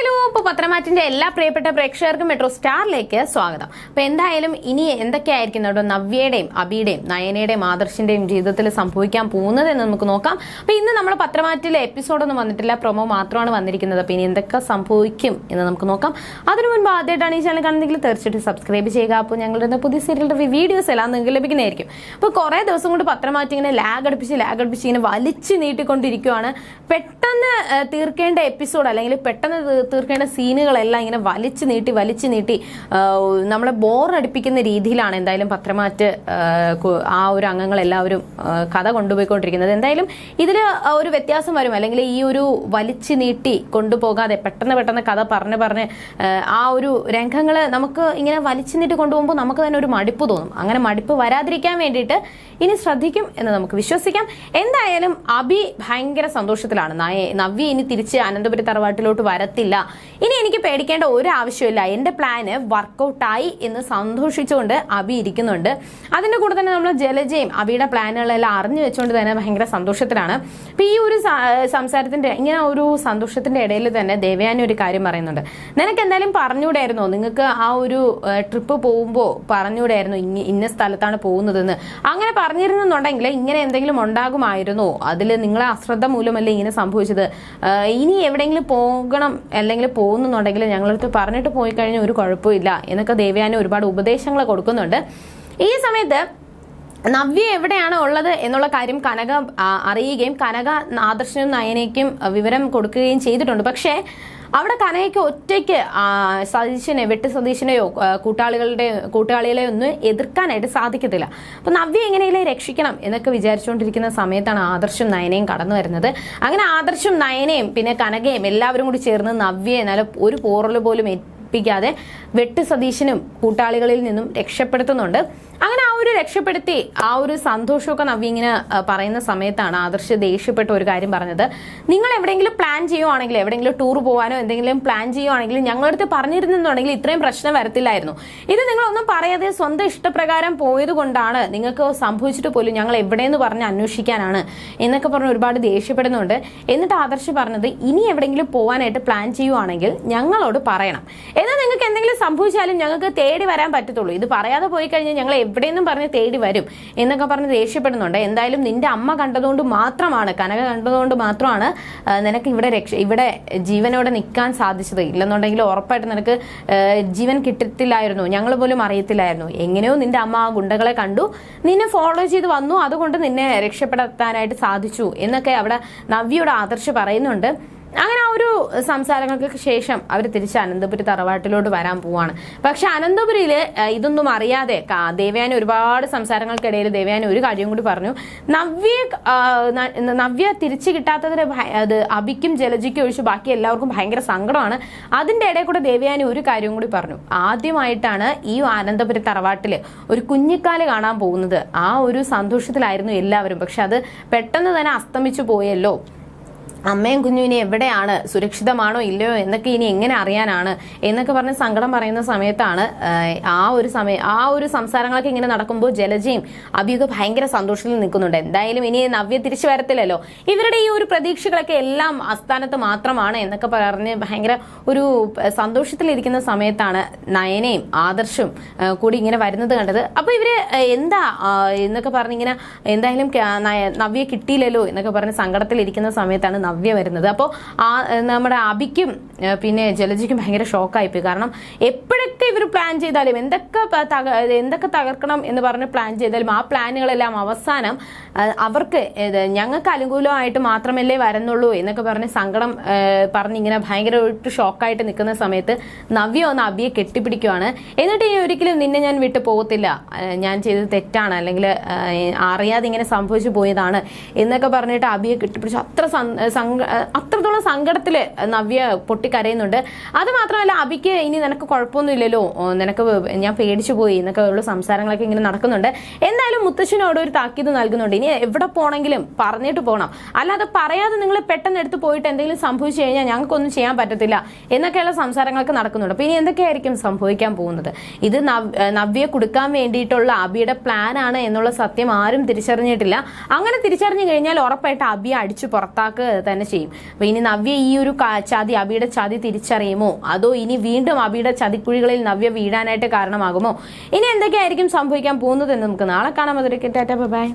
hello ഇപ്പോൾ പത്രമാറ്റിന്റെ എല്ലാ പ്രിയപ്പെട്ട പ്രേക്ഷകർക്കും മെട്രോ സ്റ്റാറിലേക്ക് സ്വാഗതം. അപ്പൊ എന്തായാലും ഇനി എന്തൊക്കെയായിരിക്കും കേട്ടോ നവ്യയുടെയും അബിയുടെയും നയനയുടെയും ആദർശിന്റെയും ജീവിതത്തിൽ സംഭവിക്കാൻ പോകുന്നത് എന്ന് നമുക്ക് നോക്കാം. അപ്പൊ ഇന്ന് നമ്മൾ പത്രമാറ്റിലെ എപ്പിസോഡൊന്നും വന്നിട്ടില്ല പ്രൊമോ മാത്രമാണ് വന്നിരിക്കുന്നത്. അപ്പൊ ഇനി എന്തൊക്കെ സംഭവിക്കും എന്ന് നമുക്ക് നോക്കാം. അതിനു മുൻപ് ആദ്യമായിട്ടാണ് ഈ ചാനൽ കാണുന്നെങ്കിൽ തീർച്ചയായിട്ടും സബ്സ്ക്രൈബ് ചെയ്യുക. അപ്പോൾ ഞങ്ങളുടെ പുതിയ സീരിയലിന്റെ വീഡിയോസ് എല്ലാം നിങ്ങൾക്ക് ലഭിക്കുന്നതായിരിക്കും. അപ്പോൾ കുറേ ദിവസം കൊണ്ട് പത്രമാറ്റി ഇങ്ങനെ ലാഗ് അടുപ്പിച്ച് ലാഗ് അടുപ്പിച്ച് ഇങ്ങനെ വലിച്ചു നീട്ടിക്കൊണ്ടിരിക്കുവാണ്. പെട്ടെന്ന് തീർക്കേണ്ട എപ്പിസോഡ് അല്ലെങ്കിൽ പെട്ടെന്ന് തീ- തീർക്കേണ്ട സീനുകളെല്ലാം ഇങ്ങനെ വലിച്ചു നീട്ടി വലിച്ചു നീട്ടി നമ്മളെ ബോറടിപ്പിക്കുന്ന രീതിയിലാണ് എന്തായാലും പത്രമാറ്റ് ആ, ഒരു ആ, കഥ കൊണ്ടുപോയിക്കൊണ്ടിരിക്കുന്നത്. എന്തായാലും ഇതിൽ ഒരു വ്യത്യാസം വരും. അല്ലെങ്കിൽ ഈ ഒരു വലിച്ചു നീട്ടി കൊണ്ടുപോകാതെ പെട്ടെന്ന് പെട്ടെന്ന് കഥ പറഞ്ഞ് പറഞ്ഞ് ആ, ഒരു രംഗങ്ങൾ നമുക്ക് ഇങ്ങനെ വലിച്ചു നീട്ടി കൊണ്ടുപോകുമ്പോൾ നമുക്ക് തന്നെ ഒരു മടുപ്പ് തോന്നും. അങ്ങനെ മടുപ്പ് വരാതിരിക്കാൻ വേണ്ടിയിട്ട് ഇനി ശ്രദ്ധിക്കും എന്ന് നമുക്ക് വിശ്വസിക്കാം. എന്തായാലും അബി ഭയങ്കര സന്തോഷത്തിലാണ്. നവ്യ ഇനി തിരിച്ച് അനന്തപുരി തറവാട്ടിലോട്ട് വരത്തില്ല. ഇനി എനിക്ക് പേടിക്കേണ്ട ഒരു ആവശ്യമില്ല. എന്റെ പ്ലാന് വർക്കൗട്ടായി എന്ന് സന്തോഷിച്ചുകൊണ്ട് അബി ഇരിക്കുന്നുണ്ട്. അതിന്റെ കൂടെ തന്നെ നമ്മൾ ജലജയും അബിയുടെ പ്ലാനുകളെല്ലാം അറിഞ്ഞു വെച്ചുകൊണ്ട് തന്നെ ഭയങ്കര സന്തോഷത്തിലാണ്. അപ്പൊ ഈ ഒരു സംസാരത്തിന്റെ ഇങ്ങനെ ഒരു സന്തോഷത്തിന്റെ ഇടയിൽ തന്നെ ദേവയാനി ഒരു കാര്യം പറയുന്നുണ്ട്. നിനക്ക് എന്തായാലും പറഞ്ഞുകൂടായിരുന്നോ? നിങ്ങൾക്ക് ആ ഒരു ട്രിപ്പ് പോകുമ്പോൾ പറഞ്ഞുകൂടായിരുന്നു? ഇങ്ങ ഇന്ന സ്ഥലത്താണ് പോകുന്നതെന്ന്? അങ്ങനെ പറഞ്ഞിരുന്നുണ്ടെങ്കിൽ ഇങ്ങനെ എന്തെങ്കിലും ഉണ്ടാകുമായിരുന്നോ? അതിൽ നിങ്ങളെ അശ്രദ്ധ മൂലമല്ലേ ഇങ്ങനെ സംഭവിച്ചത്? ഇനി എവിടെയെങ്കിലും പോകണം അല്ലെങ്കിൽ പോകുന്നുണ്ടെങ്കിൽ ഞങ്ങളടുത്ത് പറഞ്ഞിട്ട് പോയി കഴിഞ്ഞാൽ ഒരു കുഴപ്പമില്ല എന്നൊക്കെ ദേവയാനി ഒരുപാട് ഉപദേശങ്ങൾ കൊടുക്കുന്നുണ്ട്. ഈ സമയത്ത് നവ്യ എവിടെയാണ് ഉള്ളത് എന്നുള്ള കാര്യം കനക അറിയുകയും കനക ആദർശനും നയനയ്ക്കും വിവരം കൊടുക്കുകയും ചെയ്തിട്ടുണ്ട്. പക്ഷേ അവിടെ കനയ്ക്ക് ഒറ്റയ്ക്ക് സതീശനെ വെട്ട് സതീശനെയോ കൂട്ടാളികളുടെ കൂട്ടാളികളെയോ ഒന്നും എതിർക്കാനായിട്ട് സാധിക്കത്തില്ല. അപ്പൊ നവ്യ എങ്ങനെയല്ലേ രക്ഷിക്കണം എന്നൊക്കെ വിചാരിച്ചുകൊണ്ടിരിക്കുന്ന സമയത്താണ് ആദർശം നയനയും കടന്നു വരുന്നത്. അങ്ങനെ ആദർശം നയനയും പിന്നെ കനകയും എല്ലാവരും കൂടി ചേർന്ന് നവ്യയെ നല്ല ഒരു പോറൽ പോലും ഏൽപ്പിക്കാതെ വെട്ട് സതീശനും കൂട്ടാളികളിൽ നിന്നും രക്ഷപ്പെടുത്തുന്നുണ്ട്. അങ്ങനെ ആ ഒരു രക്ഷപ്പെടുത്തി ആ ഒരു സന്തോഷമൊക്കെ നവ്യ ഇങ്ങനെ പറയുന്ന സമയത്താണ് ആദർശ് ദേഷ്യപ്പെട്ട ഒരു കാര്യം പറഞ്ഞത്. നിങ്ങൾ എവിടെയെങ്കിലും പ്ലാൻ ചെയ്യുവാണെങ്കിൽ എവിടെയെങ്കിലും ടൂർ പോകാനോ എന്തെങ്കിലും പ്ലാൻ ചെയ്യുവാണെങ്കിൽ ഞങ്ങളടുത്ത് പറഞ്ഞിരുന്നുണ്ടെങ്കിൽ ഇത്രയും പ്രശ്നം വരത്തില്ലായിരുന്നു. ഇത് നിങ്ങളൊന്നും പറയാതെ സ്വന്തം ഇഷ്ടപ്രകാരം പോയത് കൊണ്ടാണ് നിങ്ങൾക്ക് സംഭവിച്ചിട്ട് പോലും ഞങ്ങൾ എവിടെയെന്ന് പറഞ്ഞ് അന്വേഷിക്കാനാണ് എന്നൊക്കെ പറഞ്ഞ് ഒരുപാട് ദേഷ്യപ്പെടുന്നുണ്ട്. എന്നിട്ട് ആദർശ് പറഞ്ഞത് ഇനി എവിടെയെങ്കിലും പോകാനായിട്ട് പ്ലാൻ ചെയ്യുവാണെങ്കിൽ ഞങ്ങളോട് പറയണം. എന്നാൽ നിങ്ങൾക്ക് എന്തെങ്കിലും സംഭവിച്ചാലും ഞങ്ങൾക്ക് തേടി വരാൻ പറ്റത്തുള്ളൂ. ഇത് പറയാതെ പോയി കഴിഞ്ഞാൽ ഞങ്ങൾ എവിടെയെന്നും പറഞ്ഞ് തേടി വരും എന്നൊക്കെ പറഞ്ഞ് ദേഷ്യപ്പെടുന്നുണ്ട്. എന്തായാലും നിന്റെ അമ്മ കണ്ടതുകൊണ്ട് മാത്രമാണ് കനക കണ്ടതുകൊണ്ട് മാത്രമാണ് നിനക്ക് ഇവിടെ രക്ഷ ഇവിടെ ജീവനോടെ നിൽക്കാൻ സാധിച്ചത്. ഇല്ലെന്നുണ്ടെങ്കിൽ ഉറപ്പായിട്ട് നിനക്ക് ജീവൻ കിട്ടത്തില്ലായിരുന്നു. ഞങ്ങൾ പോലും അറിയത്തില്ലായിരുന്നു. എങ്ങനെയോ നിന്റെ അമ്മ ആ ഗുണ്ടകളെ കണ്ടു. നിന്നെ ഫോളോ ചെയ്ത് വന്നു. അതുകൊണ്ട് നിന്നെ രക്ഷപ്പെടുത്താനായിട്ട് സാധിച്ചു എന്നൊക്കെ അവിടെ നവ്യയുടെ ആദർശ് പറയുന്നുണ്ട്. ഒരു സംസാരങ്ങൾക്ക് ശേഷം അവർ തിരിച്ച് അനന്തപുരി തറവാട്ടിലോട്ട് വരാൻ പോവാണ്. പക്ഷെ അനന്തപുരിയിൽ ഇതൊന്നും അറിയാതെ ദേവയാനി ഒരുപാട് സംസാരങ്ങൾക്കിടയിൽ ദേവയാനി ഒരു കാര്യം കൂടി പറഞ്ഞു. നവ്യ നവ്യ തിരിച്ചു കിട്ടാത്തതിന് അത് അബിക്കും ജലജിക്കും ഒഴിച്ച് ബാക്കി എല്ലാവർക്കും ഭയങ്കര സങ്കടമാണ്. അതിന്റെ ഇടയിൽ കൂടെ ദേവയാനി ഒരു കാര്യം കൂടി പറഞ്ഞു. ആദ്യമായിട്ടാണ് ഈ അനന്തപുരി തറവാട്ടിൽ ഒരു കുഞ്ഞിക്കാൽ കാണാൻ പോകുന്നത്. ആ ഒരു സന്തോഷത്തിലായിരുന്നു എല്ലാവരും. പക്ഷെ അത് പെട്ടെന്ന് തന്നെ അസ്തമിച്ചു പോയല്ലോ. അമ്മയും കുഞ്ഞും ഇനി എവിടെയാണ്? സുരക്ഷിതമാണോ ഇല്ലയോ? എന്നൊക്കെ ഇനി എങ്ങനെ അറിയാനാണ്? എന്നൊക്കെ പറഞ്ഞ് സങ്കടം പറയുന്ന സമയത്താണ് ആ ഒരു സമയം ആ ഒരു സംസാരങ്ങളൊക്കെ ഇങ്ങനെ നടക്കുമ്പോൾ ജലജയും അഭിയൊക്കെ ഭയങ്കര സന്തോഷത്തിൽ നിൽക്കുന്നുണ്ട്. എന്തായാലും ഇനി നവ്യ തിരിച്ചു വരത്തില്ലല്ലോ? ഇവരുടെ ഈ ഒരു പ്രതീക്ഷകളൊക്കെ എല്ലാം അസ്ഥാനത്ത് മാത്രമാണ് എന്നൊക്കെ പറഞ്ഞ് ഭയങ്കര ഒരു സന്തോഷത്തിലിരിക്കുന്ന സമയത്താണ് നയനയും ആദർശും കൂടി ഇങ്ങനെ വരുന്നത് കണ്ടത്. അപ്പോൾ ഇവർ എന്താ എന്നൊക്കെ പറഞ്ഞിങ്ങനെ എന്തായാലും നവ്യ കിട്ടിയില്ലല്ലോ എന്നൊക്കെ പറഞ്ഞ് സങ്കടത്തിലിരിക്കുന്ന സമയത്താണ് നവ്യ വരുന്നത്. അപ്പോൾ ആ നമ്മുടെ അബിക്കും പിന്നെ ജലജിക്കും ഭയങ്കര ഷോക്കായിപ്പോയി. കാരണം എപ്പോഴൊക്കെ ഇവർ പ്ലാൻ ചെയ്താലും എന്തൊക്കെ തക- എന്തൊക്കെ തകർക്കണം എന്ന് പറഞ്ഞ് പ്ലാൻ ചെയ്താലും ആ പ്ലാനുകളെല്ലാം അവസാനം അവർക്ക് ഞങ്ങൾക്ക് അനുകൂലമായിട്ട് മാത്രമല്ലേ വരുന്നുള്ളൂ എന്നൊക്കെ പറഞ്ഞ് സങ്കടം ഏഹ്, പറഞ്ഞ് ഇങ്ങനെ ഭയങ്കരമായിട്ട് ഷോക്കായിട്ട് നിൽക്കുന്ന സമയത്ത് നവ്യ ഒന്ന് അബിയെ കെട്ടിപ്പിടിക്കുവാണ്. എന്നിട്ട് ഇനി ഒരിക്കലും നിന്നെ ഞാൻ വിട്ടു പോകത്തില്ല. ഞാൻ ചെയ്തത് തെറ്റാണ്. അല്ലെങ്കിൽ അറിയാതെ ഇങ്ങനെ സംഭവിച്ചു പോയതാണ് എന്നൊക്കെ പറഞ്ഞിട്ട് അബിയെ കെട്ടിപ്പിടിച്ചു. അത്ര അത്രത്തോളം സങ്കടത്തിൽ നവ്യ പൊട്ടിക്കരയുന്നുണ്ട്. അത് മാത്രമല്ല അബിക്ക് ഇനി നിനക്ക് കുഴപ്പമൊന്നുമില്ലല്ലോ. നിനക്ക് ഞാൻ പേടിച്ചു പോയി എന്നൊക്കെ ഉള്ള സംസാരങ്ങളൊക്കെ ഇങ്ങനെ നടക്കുന്നുണ്ട്. എന്തായാലും മുത്തശ്ശനോട് ഒരു താക്കീത് നൽകുന്നുണ്ട്. ഇനി എവിടെ പോണെങ്കിലും പറഞ്ഞിട്ട് പോകണം അല്ലാതെ പറയാതെ നിങ്ങൾ പെട്ടെന്ന് എടുത്ത് പോയിട്ട് എന്തെങ്കിലും സംഭവിച്ചു കഴിഞ്ഞാൽ ഞങ്ങൾക്കൊന്നും ചെയ്യാൻ പറ്റത്തില്ല എന്നൊക്കെയുള്ള സംസാരങ്ങളൊക്കെ നടക്കുന്നുണ്ട്. അപ്പൊ ഇനി എന്തൊക്കെയായിരിക്കും സംഭവിക്കാൻ പോകുന്നത്? ഇത് നവ്യെ കൊടുക്കാൻ വേണ്ടിയിട്ടുള്ള അബിയുടെ പ്ലാൻ ആണ് എന്നുള്ള സത്യം ആരും തിരിച്ചറിഞ്ഞിട്ടില്ല. അങ്ങനെ തിരിച്ചറിഞ്ഞു കഴിഞ്ഞാൽ ഉറപ്പായിട്ട് അബിയെ അടിച്ചു പുറത്താക്കുക തന്നെ ചെയ്യും. അപ്പൊ ഇനി നവ്യ ഈ ഒരു ചതി അബിയുടെ ചതി തിരിച്ചറിയുമോ? അതോ ഇനി വീണ്ടും അബിയുടെ ചതിക്കുഴികളിൽ നവ്യ വീഴാനായിട്ട് കാരണമാകുമോ? ഇനി എന്തൊക്കെയായിരിക്കും സംഭവിക്കാൻ പോകുന്നത് എന്ന് നമുക്ക് നാളെ കാണാം. അതിലേക്ക് ടാറ്റ ബൈ.